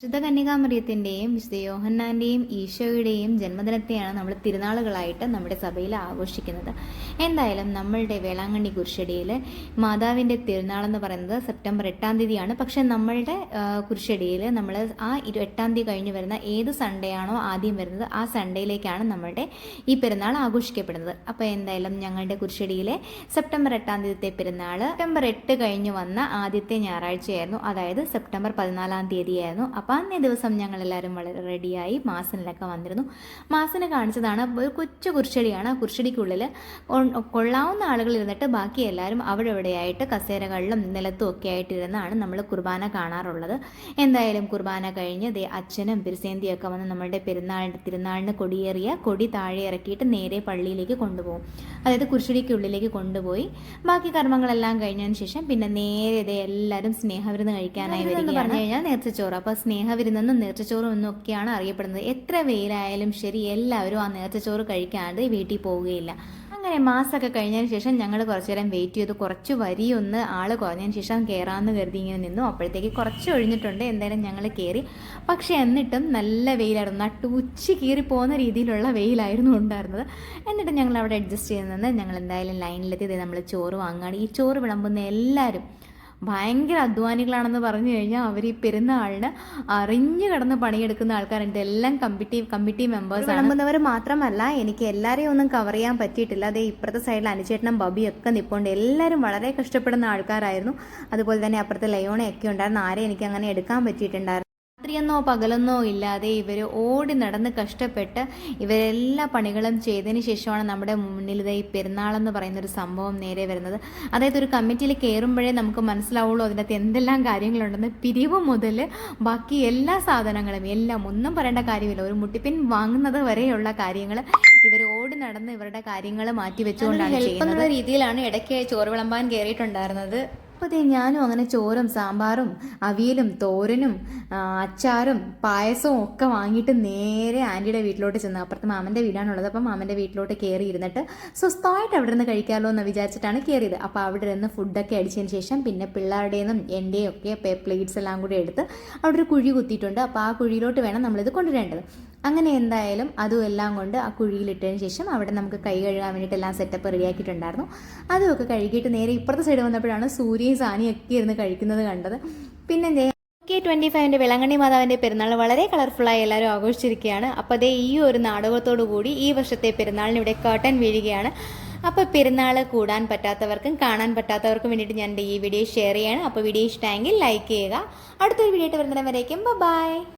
വിശുദ്ധ കന്യകാമറിയത്തിന്റെയും വിശുദ്ധ യോഹന്നാന്റെയും ഈശോയുടെയും ജന്മദിനത്തെയാണ് നമ്മൾ തിരുനാളുകളായിട്ട് നമ്മുടെ സഭയിൽ ആഘോഷിക്കുന്നത്. എന്തായാലും നമ്മളുടെ വേളാങ്കണ്ണി കുരിശടിയിൽ മാതാവിന്റെ തിരുനാളെന്ന് പറയുന്നത് സെപ്റ്റംബർ എട്ടാം തീയതിയാണ്. പക്ഷെ നമ്മളുടെ കുരിശടിയിൽ നമ്മൾ ആ ഇരു എട്ടാം തീയതി കഴിഞ്ഞ് വരുന്ന ഏത് സൺഡേ ആണോ ആദ്യം വരുന്നത് ആ സൺഡേയിലേക്കാണ് നമ്മളുടെ ഈ പെരുന്നാൾ ആഘോഷിക്കപ്പെടുന്നത്. അപ്പോൾ എന്തായാലും ഞങ്ങളുടെ കുരിശടിയിലെ സെപ്റ്റംബർ എട്ടാം തീയതിത്തെ പെരുന്നാൾ സെപ്റ്റംബർ എട്ട് കഴിഞ്ഞ് വന്ന ആദ്യത്തെ ഞായറാഴ്ചയായിരുന്നു. അതായത് സെപ്റ്റംബർ പതിനാലാം തീയതിയായിരുന്നു. അപ്പോൾ അന്നേ ദിവസം ഞങ്ങൾ എല്ലാവരും വളരെ റെഡിയായി മാസനിലൊക്കെ വന്നിരുന്നു. മാസന് കാണിച്ചതാണ് ഒരു കൊച്ചു കുരിശടിയാണ് ആ കുരിശടിക്കുള്ളിൽ കൊള്ളാവുന്ന ആളുകൾ ഇരുന്നിട്ട് ബാക്കി എല്ലാവരും അവിടെ ഇവിടെയായിട്ട് കസേരകളിലും നിലത്തും ഒക്കെ ആയിട്ടിരുന്നാണ് നമ്മൾ കുർബാന കാണാറുള്ളത്. എന്തായാലും കുർബാന കഴിഞ്ഞ് ദേ അച്ഛനും പിരിസേന്തിയൊക്കെ വന്ന് നമ്മളുടെ പെരുന്നാൾ തിരുനാളിന് കൊടിയേറിയ കൊടി താഴെ ഇറക്കിയിട്ട് നേരെ പള്ളിയിലേക്ക് കൊണ്ടുപോകും. അതായത് കുരിശടിക്കുള്ളിലേക്ക് കൊണ്ടുപോയി. ബാക്കി കർമ്മങ്ങളെല്ലാം കഴിഞ്ഞതിന് ശേഷം പിന്നെ നേരെ ഇതേ എല്ലാവരും സ്നേഹവിരുന്ന് കഴിക്കാനായി വരികയാണ്. പറഞ്ഞു കഴിഞ്ഞാൽ നേർച്ചച്ചോറ് അപ്പോൾ സ്നേഹവിരുന്നെന്നും നേർച്ചച്ചോറും എന്നൊക്കെയാണ് അറിയപ്പെടുന്നത്. എത്ര വെയിലായാലും ശരി എല്ലാവരും ആ നേർച്ചച്ചോറ് കഴിക്കാണ്ട് വീട്ടിൽ പോവുകയില്ല. അങ്ങനെ മാസമൊക്കെ കഴിഞ്ഞതിന് ശേഷം ഞങ്ങൾ കുറച്ചു നേരം വെയിറ്റ് ചെയ്തു. കുറച്ച് വരിയൊന്ന് ആൾ കുറഞ്ഞതിന് ശേഷം കയറാമെന്ന് കരുതി ഇങ്ങനെ നിന്നു. അപ്പോഴത്തേക്ക് കുറച്ച് ഒഴിഞ്ഞിട്ടുണ്ട്. എന്തായാലും ഞങ്ങൾ കയറി പക്ഷേ എന്നിട്ടും നല്ല വെയിലായിരുന്നു. നട്ടു ഉച്ച കീറി പോകുന്ന രീതിയിലുള്ള വെയിലായിരുന്നു ഉണ്ടായിരുന്നത്. എന്നിട്ട് ഞങ്ങൾ അവിടെ അഡ്ജസ്റ്റ് ചെയ്ത് നിന്ന് ഞങ്ങൾ എന്തായാലും ലൈനിലെത്തി നമ്മൾ ചോറ് വാങ്ങുകയാണ് ഈ ചോറ് വിളമ്പുന്ന എല്ലാവരും ഭയങ്കര അധ്വാനികളാണെന്ന് പറഞ്ഞു കഴിഞ്ഞാൽ അവർ ഈ പെരുന്നാളിന് അറിഞ്ഞു കിടന്ന് പണിയെടുക്കുന്ന ആൾക്കാരുണ്ട്. എല്ലാം കമ്മിറ്റി കമ്മിറ്റി മെമ്പേഴ്സ് വിളമ്പുന്നവർ മാത്രമല്ല എനിക്ക് എല്ലാവരെയും ഒന്നും കവർ ചെയ്യാൻ പറ്റിയിട്ടില്ല. അതേ ഇപ്പുറത്തെ സൈഡിൽ അനുചേട്ടനും ബബിയൊക്കെ നിൽപ്പുണ്ട് എല്ലാവരും വളരെ കഷ്ടപ്പെടുന്ന ആൾക്കാരായിരുന്നു. അതുപോലെ തന്നെ അപ്പുറത്തെ ലയോണയൊക്കെ ഉണ്ടായിരുന്നു. ആരെ എനിക്ക് അങ്ങനെ എടുക്കാൻ പറ്റിയിട്ടുണ്ടായിരുന്നു രാത്രിയെന്നോ പകലെന്നോ ഇല്ലാതെ ഇവർ ഓടി നടന്ന് കഷ്ടപ്പെട്ട് ഇവരെല്ലാ പണികളും ചെയ്തതിന് ശേഷമാണ് നമ്മുടെ മുന്നിൽ ഈ പെരുന്നാളെന്ന് പറയുന്ന ഒരു സംഭവം നേരെ വരുന്നത്. അതായത് ഒരു കമ്മിറ്റിയിൽ കയറുമ്പോഴേ നമുക്ക് മനസ്സിലാവുള്ളൂ അതിനകത്ത് എന്തെല്ലാം കാര്യങ്ങളുണ്ടെന്ന്. പിരിവ് മുതൽ ബാക്കി എല്ലാ സാധനങ്ങളും എല്ലാം ഒന്നും പറയേണ്ട കാര്യമില്ല. ഒരു മുട്ടിപ്പിൻ വാങ്ങുന്നത് വരെയുള്ള കാര്യങ്ങൾ ഇവർ ഓടി നടന്ന് ഇവരുടെ കാര്യങ്ങൾ മാറ്റി വെച്ചുകൊണ്ടാണ് ചെയ്യുന്നത്. രീതിയിലാണ് ഇടയ്ക്ക് ചോറ് വിളമ്പാൻ കയറിയിട്ടുണ്ടായിരുന്നത് അപ്പോൾ ഞാനും അങ്ങനെ ചോറും സാമ്പാറും അവിയലും തോരനും അച്ചാറും പായസവും ഒക്കെ വാങ്ങിയിട്ട് നേരെ ആന്റിയുടെ വീട്ടിലോട്ട് ചെന്നു. അപ്പുറത്ത് മാമന്റെ വീടാണുള്ളത്. അപ്പം മാമന്റെ വീട്ടിലോട്ട് കയറി ഇരുന്നിട്ട് സ്വസ്ഥമായിട്ട് അവിടെ നിന്ന് കഴിക്കാമല്ലോ എന്ന് വിചാരിച്ചിട്ടാണ് കയറിയത്. അപ്പോൾ അവിടെ നിന്ന് ഫുഡൊക്കെ അടിച്ചതിന് ശേഷം പിന്നെ പിള്ളേരുടേന്നും എന്റെയൊക്കെ എന്റെയും ഒക്കെ പ്ലേറ്റ്സ് എല്ലാം കൂടി എടുത്ത് അവിടെ ഒരു കുഴി കുത്തിയിട്ടുണ്ട്. അപ്പോൾ ആ കുഴിയിലോട്ട് വേണം നമ്മളിത് കൊണ്ടുവരേണ്ടത്. അങ്ങനെ എന്തായാലും അതും എല്ലാം കൊണ്ട് ആ കുഴിയിലിട്ടതിന് ശേഷം അവിടെ നമുക്ക് കൈ കഴുകാൻ വേണ്ടിയിട്ട് എല്ലാം സെറ്റപ്പ് റെഡിയാക്കിയിട്ടുണ്ടായിരുന്നു അതുമൊക്കെ കഴുകിയിട്ട് നേരെ ഇപ്പുറത്തെ സൈഡ് വന്നപ്പോഴാണ് സൂര്യയും സാനിയൊക്കെ ഇരുന്ന് കഴിക്കുന്നത് കണ്ടത്. പിന്നെ കെ ട്വന്റി ഫൈവിന്റെ വിളങ്ങണി മാതാവിന്റെ പെരുന്നാൾ വളരെ കളർഫുള്ളായി എല്ലാവരും ആഘോഷിച്ചിരിക്കുകയാണ്. അപ്പോൾ അതേ ഈ ഒരു നാടകത്തോടു കൂടി ഈ വർഷത്തെ പെരുന്നാളിന് ഇവിടെ കേട്ടൻ വീഴുകയാണ്. അപ്പോൾ പെരുന്നാൾ കൂടാൻ പറ്റാത്തവർക്കും കാണാൻ പറ്റാത്തവർക്കും വേണ്ടിയിട്ട് ഞാൻ ഈ വീഡിയോ ഷെയർ ചെയ്യാണ്. അപ്പോൾ വീഡിയോ ഇഷ്ടമെങ്കിൽ ലൈക്ക് ചെയ്യുക. അടുത്തൊരു വീഡിയോ ആയിട്ട് വരുന്നതിന് വരേക്കും ബൈ